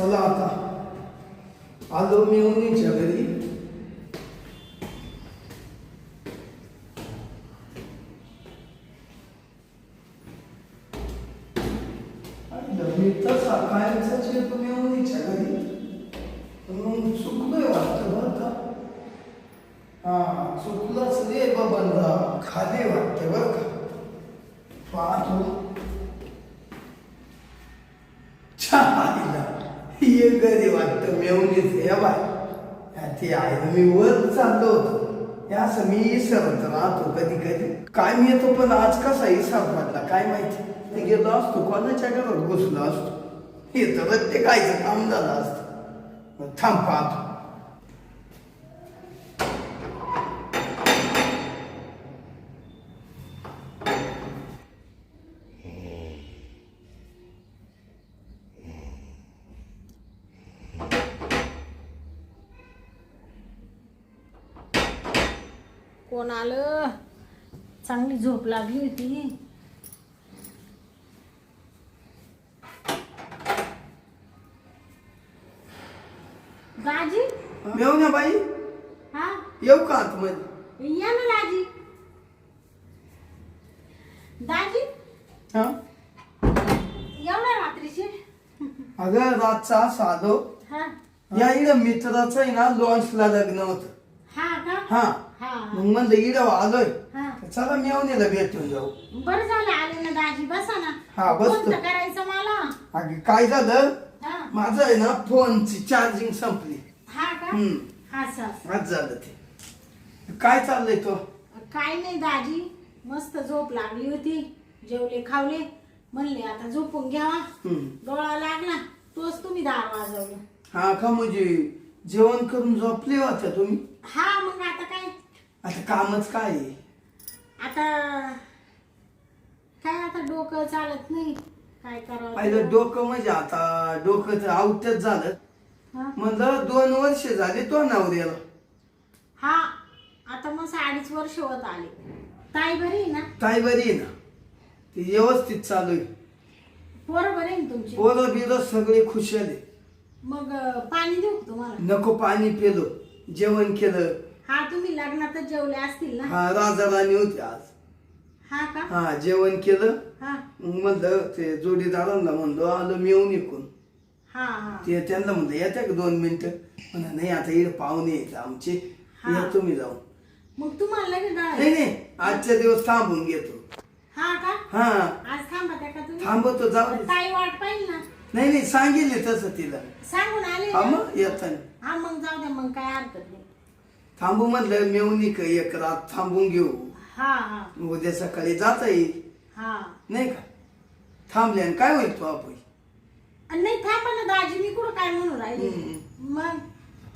चला आता आलो मी उन्हीच्या घरी आणि मी तसा कायमचाच येतो मी घरी पण मग चुकलोय वाटतं बरं का हा चुकलंच रे बाबा खाली वाटते बरं का पाहतो छायला ये वाटतं मेवणीच? या बाय. ते आहे मी वर चाललो होतो. हे असं मी इसरत राहतो कधी कधी. काय मी येतो पण आज कसा इसर पडला काय माहिती? ते गेलो असतो कोणाच्या घरात घुसलो असतो. हे तर ते कायचं काम झालं असतं. थांब पाहतो. कोण आलं? चांगली झोप लागली होती. दाजी मेवण्या बाई. हा? येऊ का आतमध्ये? या ना दाजी दाजी? हा? एवढ्या रात्रीचे. अगं रातचा साधो. हा. या इकडं मित्राचं आहे ना लॉन्चला लग्न होतं. हा का? हा. हा मग म्हणलं इकडं आलोय हा. चला मेवणीला भेटून जाऊ. बरं झालं आले ना दाजी बसा ना. हा, बसतो. फोन तर करायचं मला? अगं काय झालं? हा. माझं आहे ना फोनची चार्जिंग संपली. हा का? हम्म. हा सर. आज झालं ते. काय चाललंय तो? काय नाही दाजी मस्त झोप लागली होती. जेवले खावले. म्हणले आता झोपून घ्यावा. हम्म. डोळा लागला. तोच तुम्ही दार वाजवलं. हा का म्हणजे जेवण करून झोपले होत्या तुम्ही? हा मग आता काय? आता कामच काय आहे? आता काय आता डोकं चालत नाही. काय पाहिलं करावं डोकं म्हणजे आता डोकं तर आउटच झालं. हा? म्हणलं दोन वर्ष झाले तो नवऱ्याला. हा आता मग अडीच वर्ष होत आले. ताई बरी आहे ना? काय बरी आहे ना? ते व्यवस्थित चालू आहे. पोरं बरे आहे ना तुमची? पोरं बिरं सगळे खुशाल आहे. मग अं, पाणी देऊ का तुम्हाला? नको पाणी पेलो. जेवण केलं. हा तुम्ही लग्नातच जेवले असतील ना? हा राजा राणी होती आज. हा का? हा जेवण केलं. हा. मग म्हणलं ते जोडीदारांना म्हणलो आलो मी येऊन इकून. हा हा. ते त्यांना म्हणलं येत्या का दोन मिनिटं? म्हणा नाही आता इकडे पाहुणे आहेत आमचे. हा. या तुम्ही जाऊन. मग तुम्हाला लगेच नाही डाळ नाही आजच्या दिवस थांबून घेतो. हा का? हा. आज थांबा त्या का तुम्ही? थांबवतो जाऊ दे. ताई वाट पाहिजे ना? नाही नाही सांगितले तसं तिला. सांगून आले हा ना? मग येताना. हा मग जाऊ द्या मग काय हरकत नाही. थांबू म्हणलं मेवणी का एक रात थांबून घेऊ. हा हा. उद्या सकाळी जाता येईल. हा. नाही का? थांबल्यान काय होईल तो आपण? आणि नाही थांबा ना दाजी मी कुठं काय म्हणून राहिले. मग?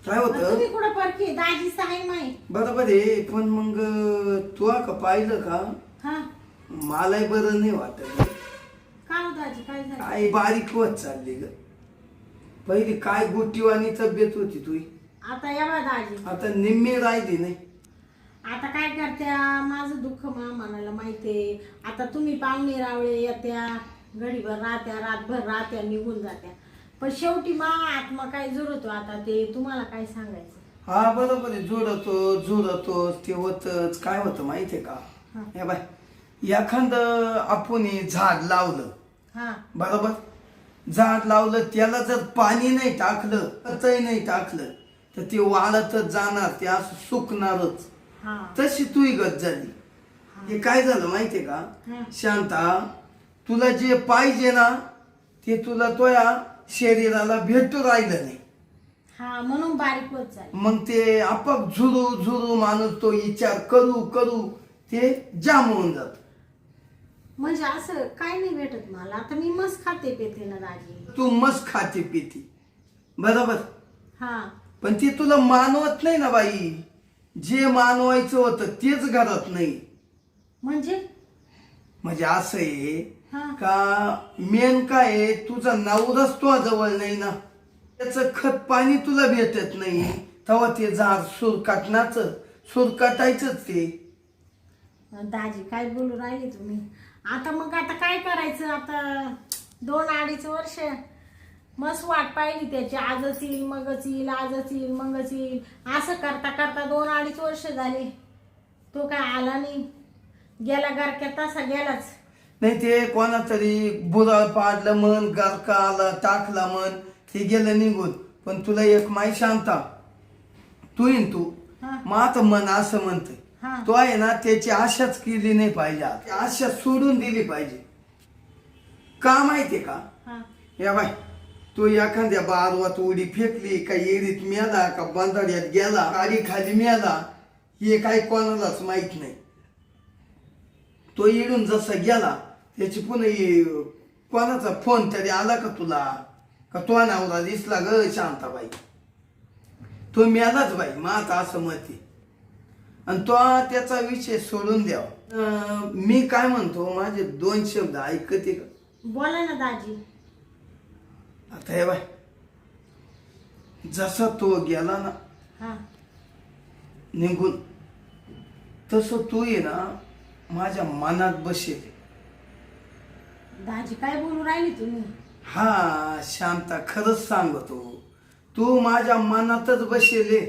काय मग होतं तुम्ही कुठं परकी दाजी सहाय माही. बरोबर आहे पण मग तू का पाहिलं का? हा. मलाही बरं नाही वाटत. काय दाजी काय झालं? काय बारीक होत चालली ग. पहिली काय गोटीवाणी तब्येत होती तुझी आता या बा दाजी. आता निम्मी राहिली नाही. आता काय करत्या? माझं दुःख मा मनाला माहितीये आता तुम्ही पाहुणे रावळे येत्या घडीभर राहत्या रातभर राहत्या निघून जात्या. पण शेवटी मा आत्मा काय जुळतो आता ते? तुम्हाला काय सांगायचं? हा बरोबर आहे. जुळतो जुळतो ते होतच. काय होतं माहितीये का? हा. बाय एखादं आपण हे झाड लावलं. बरोबर? झाड लावलं त्याला जर पाणी नाही टाकलं खतही नाही टाकलं तर ते वाळतच जाणार ते असं सुकणारच. तशी तू गत झाली. हे. काय झालं माहितीये का. शांता तुला जे पाहिजे ना ते तुला तोया शरीराला भेटू राहिलं नाही. हा म्हणून बारीक मग ते आपाप झुरू झुरू माणूस तो विचार करू करू ते जाम होऊन जात. म्हणजे असं काय नाही भेटत मला. आता मी मस्त खाते पेते ना दाजी तू मस्त खाते पिती. बरोबर? हा. पण ते तुला मानवत नाही ना बाई. जे मानवायचं होतं तेच घरात नाही. म्हणजे? म्हणजे असं आहे हा. का मेन काय आहे तुझा नवराच तो जवळ नाही ना. त्याचं खत पाणी तुला भेटत नाही. तेव्हा ते झाड सुरकाटणाच सुरकाटायचंच ते. दाजी काय बोलू राहिले तुम्ही? आता मग आता काय करायचं? आता दोन अडीच वर्ष मस्त वाट पाहिली त्याची. आजच येईल मगच येईल आजच येईल मगच येईल. असं करता करता दोन अडीच वर्ष झाले. तो काय आला नाही. गेला गारक्यात तसा गेलाच. नाही ते कोणा तरी बुराळ पाडलं मन गारका आला टाकला मन ते गेलं निघून. पण तुला एक माई शांता. तू येईन तू. हा. मात मन असं म्हणते हा तो आहे ना त्याची आशाच केली नाही पाहिजे ती आशा सोडून दिली पाहिजे. का माहितीये का? हा. या बाय तू एखाद्या बारवात उडी फेकली का येरीत मिळाला का बंधाऱ्यात गेला गाडी खाली मिळाला हे काही कोणालाच माहीत नाही. तो येडून जसा गेला त्याची पुन्हा कोणाचा फोन तरी आला का तुला? का तो नवरा दिसला ग शांताबाई? तो मिळालाच बाई मात असं मते आणि तो त्याचा विषय सोडून द्यावा. मी काय म्हणतो माझे दोन शब्द ऐकते का? बोला ना दाजी. आता हे बाय. जसा तो गेला ना हा. निघून तसं तू ये ना माझ्या मनात बसेल. दाजी काय बोलू राहिली तुम्ही? हा शांता खरंच सांगतो. तू माझ्या मनातच बसेले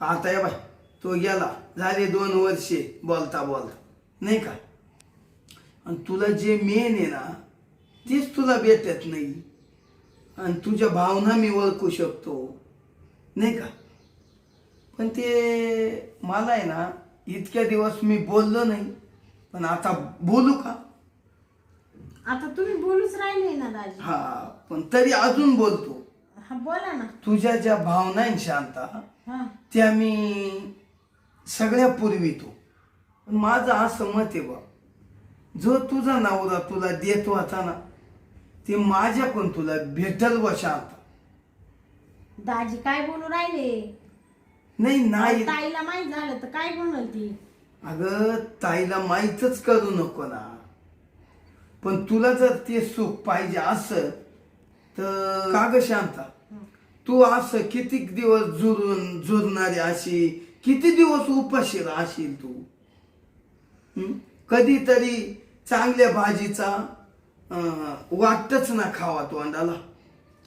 आता हे बाय. तो गेला. झाले दोन वर्षे बोलता बोलता. नाही का? आणि तुला जे मेन आहे ना तेच तुला भेटत नाही. आणि तुझ्या भावना मी ओळखू शकतो. नाही का? पण ते मला आहे ना इतक्या दिवस मी बोललो नाही. पण आता बोलू का? आता तुम्ही बोलूच राहिले ना दाजी. हा पण तरी अजून बोलतो. हा बोला ना. तुझ्या ज्या भावना आहेत शांता हा. त्या मी सगळ्या पुरवितो पण माझं असं मत आहे बा. जो तुझा नवरा तुला देत होता ना ते माझ्याकडून तुला भेटल व शांत. दाजी काय बोलू राहिले? नाही नाही. ताईला माहीत झालं तर काय म्हणल ती? अगं ताईला माहीतच करू नको ना. पण तुला जर ते सुख पाहिजे असं तर का ग शांता? तू असं किती दिवस जुरून जुरणारी अशी किती दिवस उपाशी राहशील तू? कधीतरी चांगल्या भाजीचा अं, वाटच ना खावा तोंडाला.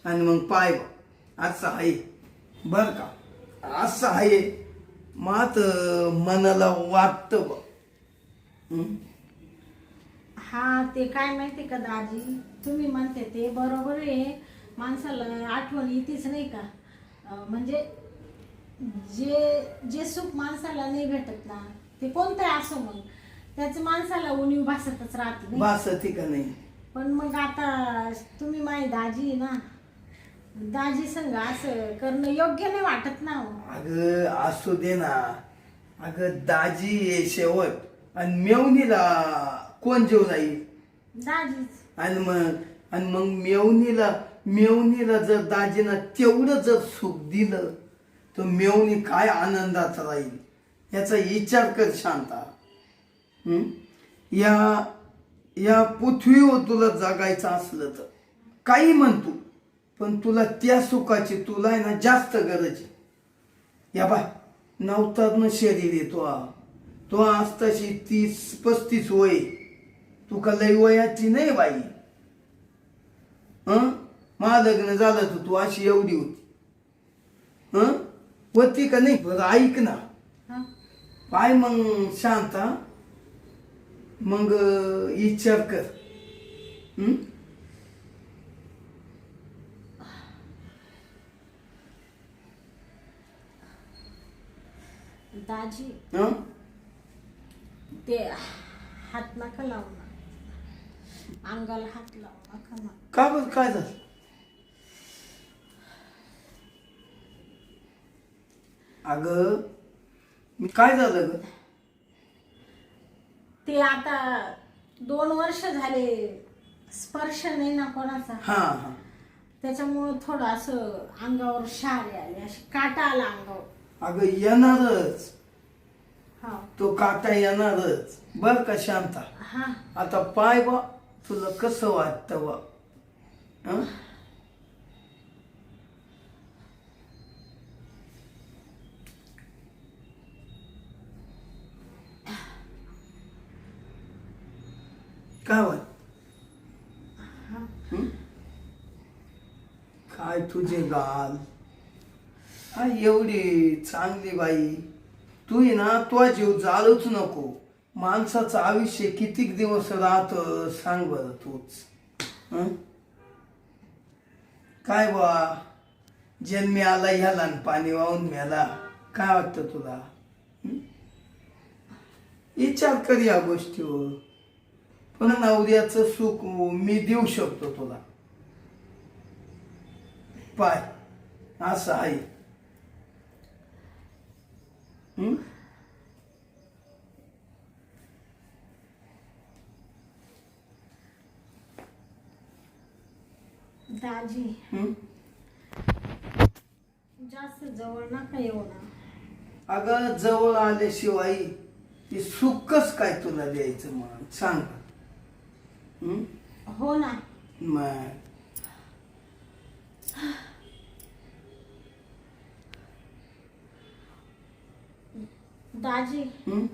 आणि मग पाय बा असं आहे. बर का? असं आहे. मात मनाला वाटतं बा हा? ते काय माहिती का दाजी? तुम्ही म्हणते ते बरोबर आहे. माणसाला आठवण येतेच नाही का? म्हणजे जे जे सुख माणसाला नाही भेटत ना ते कोणतं असो मग त्याच माणसाला उणीव भासतच राहते नाही. बासती का नाही? पण मग आता तुम्ही माझी दाजी आहे ना दाजी संग असं करणं योग्य नाही वाटत ना हो. अगं असू दे ना. अगं दाजी ये शेवट. आणि मेवणीला कोण जेव जाईल? दाजीच. आणि मग आणि मग मेवणीला मेवणीला जर दाजीनं तेवढं जर सुख दिलं तो मेवणी काय आनंदात राहील याचा विचार कर शांता. या या पृथ्वीवर तुला जगायचं असलं तर. काही म्हणतो पण तुला त्या सुखाची तुला आहे ना जास्त गरज या बाय नवतारनं शरीर येतो तो. आज तशी तीस पस्तीस वय तुका लय वयाची नाही बाई. हं? मा लग्न झालं तर तू अशी एवढी होती. हं? होती का नाही ऐक ना हा पाय मग शांता मग विचार कर हं? दाजी हं? ते हात नका लावू ना अंगाला हात लावू नका ना का बरं काय झालं अगं मी काय झालं ग? ते आता दोन वर्ष झाले स्पर्श नाही ना कोणाचा. हा हा. त्याच्यामुळं थोडं असं अंगावर शारे आले असे काटा आला अंगावर. अगं येणारच. हा. तो काटा येणारच. बर का शांता? हा. आता पाय बा तुला कसं वाटतं बा? हं? हा. हं? काय तुझे गाल? हा एवढी चांगली बाई. तू ना तो जीव जाळूच नको. माणसाचं आयुष्य कितीक दिवस राहत सांग बरं तूच. हं? काय बा जन्मी आला ह्याला आणि पाणी वाहून मेला काय वाटतं तुला? विचार कर या गोष्टीवर. पण नवऱ्याचं सुख मी देऊ शकतो तुला पाय असं आहे हं? दाजी हं? जास्त जवळ नका येऊ ना अगं जवळ आल्याशिवाय ते सुखच काय तुला द्यायचं म्हणून सांग? हो ना मग दाजी हं?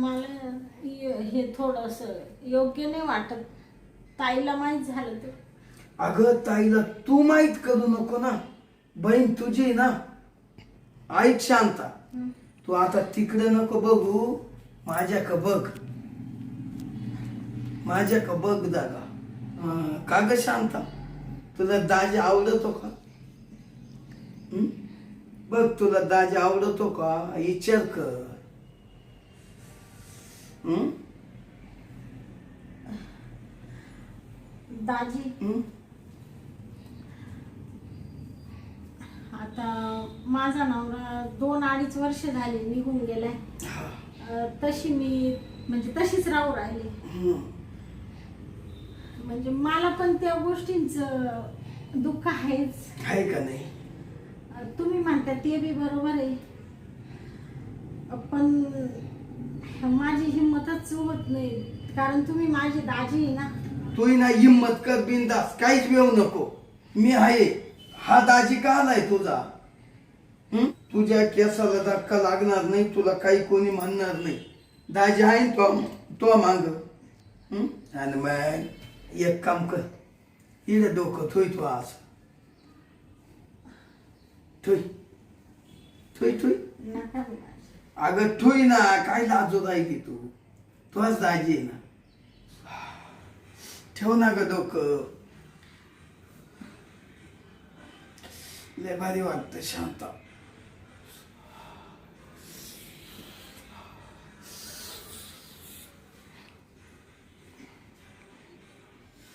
मला य- हे थोडस योग्य नाही वाटत. ताईला माहीत झालं तर अगं ताईला तू माहीत करू नको ना. बहीण तुझी ना. ऐक शांता. तू आता तिकडे नको बघू माझ्या का बघ. माझ्या का बघ दादा का ग शांता. तुला दाजी आवडतो का? बघ तुला दाजी आवडतो का? विचार कर? दाजी? आता माझा नवरा दोन अडीच वर्ष झाले निघून गेलाय. तशी मी म्हणजे तशीच राहू राहिली. म्हणजे मला पण त्या गोष्टींचं दुःख आहेच. आहे का नाही? तुम्ही म्हणता ते बी बरोबर आहे. पण माझी हिंमतच होत नाही. कारण तुम्ही माझी दाजी आहे ना. तू ना हिंमत कर बिंदास. काहीच वेऊ नको. मी आहे. हा दाजी का आलाय तुझा? हं? तुझ्या केसाला धक्का लागणार नाही तुला काही कोणी म्हणणार नाही. दाजी आहे तो तो मांग? आणि मग? एक काम कर. इकडे डोकं थोय तू आज. थोय थोय थोय नका. अगं ठुई ना काय लाजू राहिली तू? तुझ दाजी आहे ना. ठेव ना ग डोकं. लय भारी वाटतं शांत.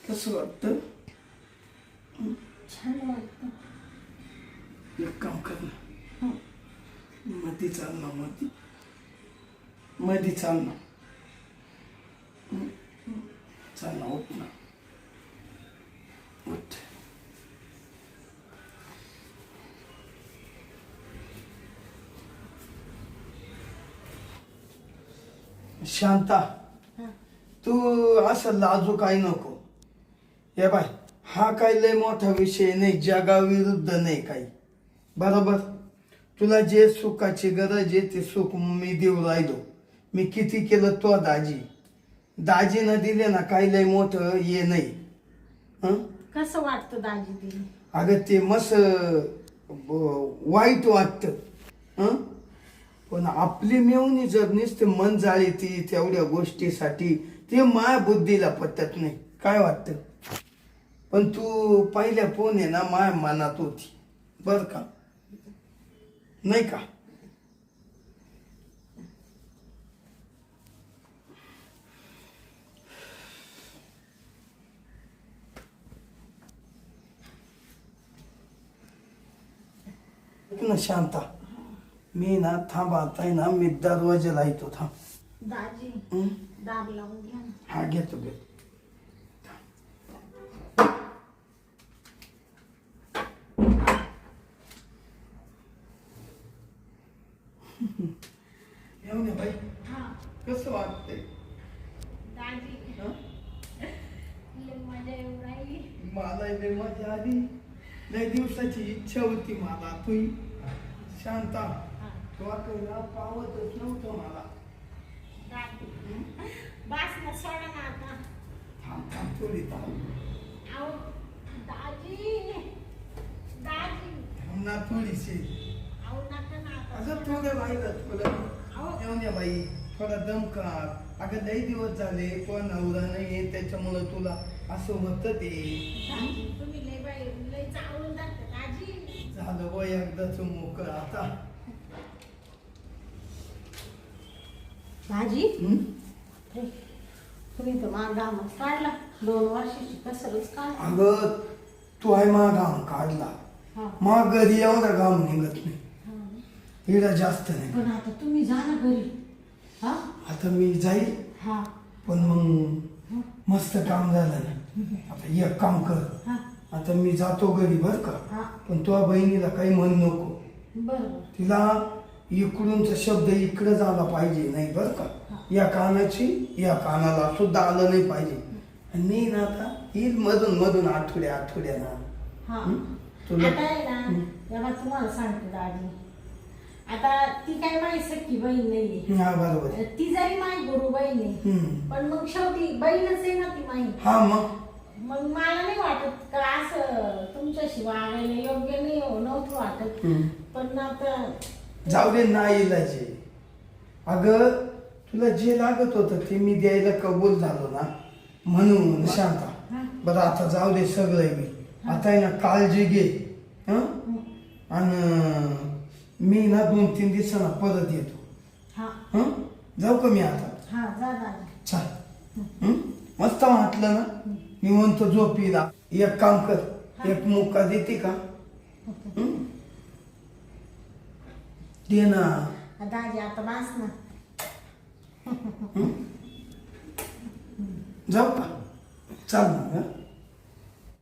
कसं वाटतं. छान वाटतं. एक काम कर ना. मधी चाल ना मधी. मधी चाल ना? चाल ना उठ ना. उठ. शांता. तू असं लाजू काही नको. हे बाय हा काही लय मोठा विषय नाही जगाविरुद्ध नाही काही. बरोबर? तुला जे सुखाची गरज आहे ते सुख मी देऊ राहिलो. मी किती केलं तो दाजी. दाजीनं दिले ना काही लय मोठं हे नाही. हं? कसं वाटतं दाजी ते अगं ते मस्त ब- वाईट वाटतं. हं? पण आपली मेवणी जर नुसते मन जाळी ती तेवढ्या गोष्टीसाठी ते माया बुद्धीला पटत नाही. काय वाटतं? पण तू पहिल्या फोन आहे ना माया मनात होती. बर का? नाही का? ना शांता मी ना थांब आता ना मी दरवाजा येतो थांब. दाजी हं? दार लावून घ्या ना. हा घेतो घेतो. येऊ दे बाई कसं वाटतंय? दाजी. हं? लय मजा येऊ राहिली. मला लय मजा आली. लय दिवसाची इच्छा होती मला. तू शांता हा. पावतच नव्हतं मला. दाजी. बस ना सोडा ना आता. थांब थांब थोडी थांब. अहो दाजी. दाजी. ना थोडीशी. नका ना आता. अगं थोडं राहिलं थोडं. येऊन या बाई. थोडा दम का अगं लई दिवस झाले. तो नवरा नाही त्याच्यामुळं तुला असं होतं ते. दाजी, तुम्ही लय बाई लय चावून झालं वय एकदाच मोकळ आता. हं? तुम्ही तर माझा काढला. दोन वर्षाची कसरच काढ अगं तू आहे मा घाम काढला. हा. मा घरी एवढा घाम निघत नाही. हिला जास्त नाही. पण आता तुम्ही जा ना घरी. हा? आता मी जाईल. हा. पण मग मस्त काम झालं ना. आता एक काम कर. हा. आता मी जातो घरी बर का. पण तुझ्या बहिणीला काही म्हण नको. बरोबर तिला इकडूनचा शब्द इकडे झाला पाहिजे नाही बरं का? या कानाची या कानाला सुद्धा आलं नाही पाहिजे. आणि मी ना आता येईल मधून मधून आठवड्या हा. हं? तुला- आता आहे ना तेव्हा तुम्हाला सांगते दादी आता ती काय माझी सख्खी बहीण नाहीये. हा बरोबर. आहे. ती जरी माझी गुरु बहीण आहे हम्म. पण मग शेवटी बहीणच आहे ना ती माही हा मग? मग मला नाही वाटत का असं तुमच्याशी वागायला योग्य नाही हो नव्हतं वाटत. हम्म. पण आता जाऊ दे ना इलाजे अगं तुला जे लागत होतं ते मी द्यायला कबूल झालो ना. म्हणून शांता. हा. बरं आता जाऊ दे सगळं मी. आता आहे ना काळजी घे. हं. आणि मी ना दोन तीन दिवसांना परत येतो. हा. हं? जाऊ का मी आता? हा जा दादा छान हं? मस्त वाटलं ना? निवंत झोपीला. एक काम कर. एक मुक्का देते का? हं? दे ना. दाजी आता बास ना. जाऊ का? चाल मग हं?